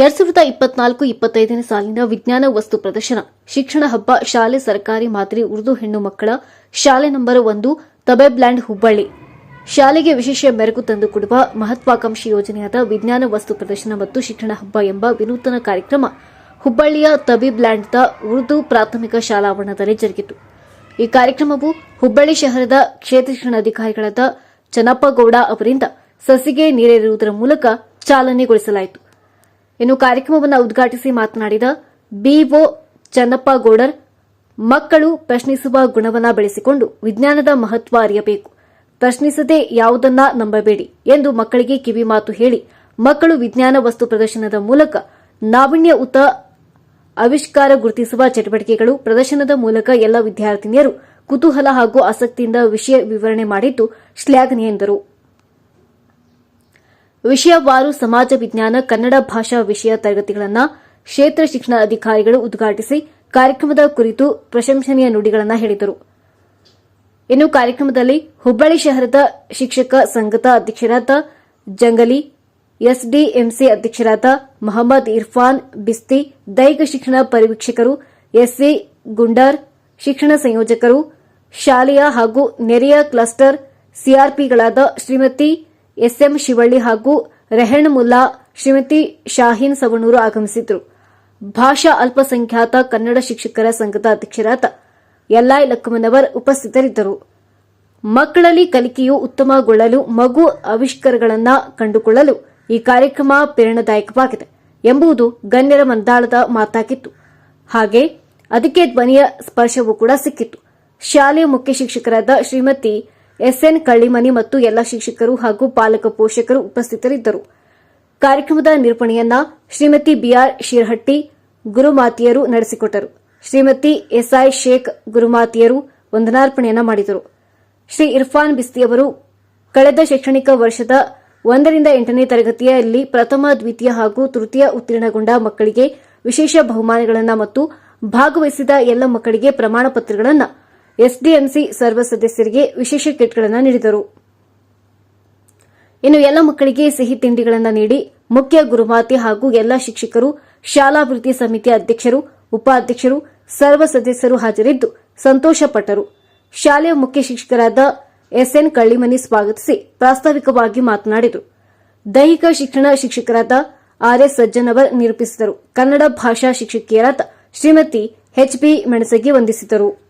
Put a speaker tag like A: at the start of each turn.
A: ಎರಡ್ ಸಾವಿರದ ಇಪ್ಪತ್ನಾಲ್ಕು ಇಪ್ಪತ್ತೈದನೇ ಸಾಲಿನ ವಿಜ್ಞಾನ ವಸ್ತು ಪ್ರದರ್ಶನ. ಶಿಕ್ಷಣ ಹಬ್ಬ ಶಾಲೆ ಸರ್ಕಾರಿ ಮಾದರಿ ಉರ್ದು ಹೆಣ್ಣು ಮಕ್ಕಳ ಶಾಲೆ ನಂಬರ್ ಒಂದು, ತಬೆಬ್ಲ್ಯಾಂಡ್ ಹುಬ್ಬಳ್ಳಿ. ಶಾಲೆಗೆ ವಿಶೇಷ ಮೆರುಗು ತಂದುಕೊಡುವ ಮಹತ್ವಾಕಾಂಕ್ಷಿ ಯೋಜನೆಯಾದ ವಿಜ್ಞಾನ ವಸ್ತು ಪ್ರದರ್ಶನ ಮತ್ತು ಶಿಕ್ಷಣ ಹಬ್ಬ ಎಂಬ ವಿನೂತನ ಕಾರ್ಯಕ್ರಮ ಹುಬ್ಬಳ್ಳಿಯ ತಬೀಬ್ಲ್ಯಾಂಡ್ದ ಉರ್ದು ಪ್ರಾಥಮಿಕ ಶಾಲಾವರಣದಲ್ಲಿ ಜರುಗಿತು. ಈ ಕಾರ್ಯಕ್ರಮವು ಹುಬ್ಬಳ್ಳಿ ಶಹರದ ಕ್ಷೇತ್ರ ಶಿಕ್ಷಣಾಧಿಕಾರಿಗಳಾದ ಚನ್ನಪ್ಪಗೌಡ ಅವರಿಂದ ಸಸಿಗೆ ನೀರೇರುವುದರ ಮೂಲಕ ಚಾಲನೆಗೊಳಿಸಲಾಯಿತು. ಇನ್ನು ಕಾರ್ಯಕ್ರಮವನ್ನು ಉದ್ಘಾಟಿಸಿ ಮಾತನಾಡಿದ ಬಿಒ ಚನ್ನಪ್ಪಗೌಡರ್ ಮಕ್ಕಳು ಪ್ರಶ್ನಿಸುವ ಗುಣವನ್ನ ಬೆಳೆಸಿಕೊಂಡು ವಿಜ್ಞಾನದ ಮಹತ್ವ ಅರಿಯಬೇಕು. ಪ್ರಶ್ನಿಸದೆ ಯಾವುದನ್ನ ನಂಬಬೇಡಿ ಎಂದು ಮಕ್ಕಳಿಗೆ ಕಿವಿ ಮಾತು ಹೇಳಿ ಮಕ್ಕಳು ವಿಜ್ಞಾನ ವಸ್ತು ಪ್ರದರ್ಶನದ ಮೂಲಕ ನಾವಿನ್ಯಯುತ ಆವಿಷ್ಕಾರ ಗುರುತಿಸುವ ಚಟುವಟಿಕೆಗಳು ಪ್ರದರ್ಶನದ ಮೂಲಕ ಎಲ್ಲ ವಿದ್ಯಾರ್ಥಿನಿಯರು ಕುತೂಹಲ ಹಾಗೂ ಆಸಕ್ತಿಯಿಂದ ವಿಷಯ ವಿವರಣೆ ಮಾಡಿದ್ದು ಶ್ಲಾಘನೀಯ ಎಂದರು. ವಿಷಯವಾರು ಸಮಾಜ ವಿಜ್ಞಾನ ಕನ್ನಡ ಭಾಷಾ ವಿಷಯ ತರಗತಿಗಳನ್ನು ಕ್ಷೇತ್ರ ಶಿಕ್ಷಣ ಅಧಿಕಾರಿಗಳು ಉದ್ಘಾಟಿಸಿ ಕಾರ್ಯಕ್ರಮದ ಕುರಿತು ಪ್ರಶಂಸನೀಯ ನುಡಿಗಳನ್ನು ಹೇಳಿದರು. ಇನ್ನು ಕಾರ್ಯಕ್ರಮದಲ್ಲಿ ಹುಬ್ಬಳ್ಳಿ ಶಹರದ ಶಿಕ್ಷಕ ಸಂಘದ ಅಧ್ಯಕ್ಷರಾದ ಜಂಗಲಿ, ಎಸ್ಡಿಎಂಸಿ ಅಧ್ಯಕ್ಷರಾದ ಮಹಮ್ಮದ್ ಇರ್ಫಾನ್, ಬಿಸ್ತಿ, ದೈಹಿಕ ಶಿಕ್ಷಣ ಪರಿವೀಕ್ಷಕರು ಎಸ್ಸಿ ಗುಂಡಾರ್, ಶಿಕ್ಷಣ ಸಂಯೋಜಕರು, ಶಾಲೆಯ ಹಾಗೂ ನೆರೆಯ ಕ್ಲಸ್ಟರ್, ಸಿಆರ್ಪಿಗಳಾದ ಶ್ರೀಮತಿ ಎಸ್ಎಂ ಶಿವಳ್ಳಿ ಹಾಗೂ ರೆಹಣ್ ಮುಲ್ಲಾ, ಶ್ರೀಮತಿ ಶಾಹೀನ್ ಸವಣೂರು ಆಗಮಿಸಿದ್ರು. ಭಾಷಾ ಅಲ್ಪಸಂಖ್ಯಾತ ಕನ್ನಡ ಶಿಕ್ಷಕರ ಸಂಘದ ಅಧ್ಯಕ್ಷರಾದ ಯಲ್ಲಾಯ್ ಲಕ್ಕಮ್ಮನವರ್ ಉಪಸ್ಥಿತರಿದ್ದರು. ಮಕ್ಕಳಲ್ಲಿ ಕಲಿಕೆಯು ಉತ್ತಮಗೊಳ್ಳಲು ಮಗು ಆವಿಷ್ಕಾರಗಳನ್ನು ಕಂಡುಕೊಳ್ಳಲು ಈ ಕಾರ್ಯಕ್ರಮ ಪ್ರೇರಣಾದಾಯಕವಾಗಿದೆ ಎಂಬುದು ಗಣ್ಯರ ಮಂದಾಳದ ಮಾತಾಗಿತ್ತು. ಹಾಗೆ ಅದಕ್ಕೆ ಧ್ವನಿಯ ಸ್ಪರ್ಶವೂ ಕೂಡ ಸಿಕ್ಕಿತ್ತು. ಶಾಲೆಯ ಮುಖ್ಯ ಶಿಕ್ಷಕರಾದ ಶ್ರೀಮತಿ ಎಸ್ಎನ್ ಕಳ್ಳಿಮನಿ ಮತ್ತು ಎಲ್ಲ ಶಿಕ್ಷಕರು ಹಾಗೂ ಪಾಲಕ ಪೋಷಕರು ಉಪಸ್ಥಿತರಿದ್ದರು. ಕಾರ್ಯಕ್ರಮದ ನಿರೂಪಣೆಯನ್ನ ಶ್ರೀಮತಿ ಬಿಆರ್ ಶಿರ್ಹಟ್ಟಿ ಗುರುಮಾತಿಯರು ನಡೆಸಿಕೊಟ್ಟರು. ಶ್ರೀಮತಿ ಎಸ್ಐ ಶೇಖ್ ಗುರುಮಾತಿಯರು ವಂದನಾರ್ಪಣೆಯನ್ನ ಮಾಡಿದರು. ಶ್ರೀ ಇರ್ಫಾನ್ ಬಿಸ್ತಿ ಅವರು ಕಳೆದ ಶೈಕ್ಷಣಿಕ ವರ್ಷದ ಒಂದರಿಂದ ಎಂಟನೇ ತರಗತಿಯಲ್ಲಿ ಪ್ರಥಮ, ದ್ವಿತೀಯ ಹಾಗೂ ತೃತೀಯ ಉತ್ತೀರ್ಣಗೊಂಡ ಮಕ್ಕಳಿಗೆ ವಿಶೇಷ ಬಹುಮಾನಗಳನ್ನು ಮತ್ತು ಭಾಗವಹಿಸಿದ ಎಲ್ಲ ಮಕ್ಕಳಿಗೆ ಪ್ರಮಾಣ ಪತ್ರಗಳನ್ನು ಎಸ್ಡಿಎಂಸಿ ಸರ್ವ ಸದಸ್ಯರಿಗೆ ವಿಶೇಷ ಕಿಟ್ಗಳನ್ನು ನೀಡಿದರು. ಇನ್ನು ಎಲ್ಲ ಮಕ್ಕಳಿಗೆ ಸಿಹಿ ತಿಂಡಿಗಳನ್ನು ನೀಡಿ ಮುಖ್ಯ ಗುರುಮಾತೆ ಹಾಗೂ ಎಲ್ಲ ಶಿಕ್ಷಕರು ಶಾಲಾಭಿವೃದ್ಧಿ ಸಮಿತಿ ಅಧ್ಯಕ್ಷರು, ಉಪಾಧ್ಯಕ್ಷರು, ಸರ್ವ ಸದಸ್ಯರು ಹಾಜರಿದ್ದು ಸಂತೋಷಪಟ್ಟರು. ಶಾಲೆಯ ಮುಖ್ಯ ಶಿಕ್ಷಕರಾದ ಎಸ್ಎನ್ ಕಳ್ಳಿಮನಿ ಸ್ವಾಗತಿಸಿ ಪ್ರಾಸ್ತಾವಿಕವಾಗಿ ಮಾತನಾಡಿದರು. ದೈಹಿಕ ಶಿಕ್ಷಣ ಶಿಕ್ಷಕರಾದ ಆರ್ಎಸ್ ಸಜ್ಜನವರ್ ನಿರೂಪಿಸಿದರು. ಕನ್ನಡ ಭಾಷಾ ಶಿಕ್ಷಕಿಯರಾದ ಶ್ರೀಮತಿ ಎಚ್ಬಿ ಮೆಣಸಗಿ ವಂದಿಸಿದರು.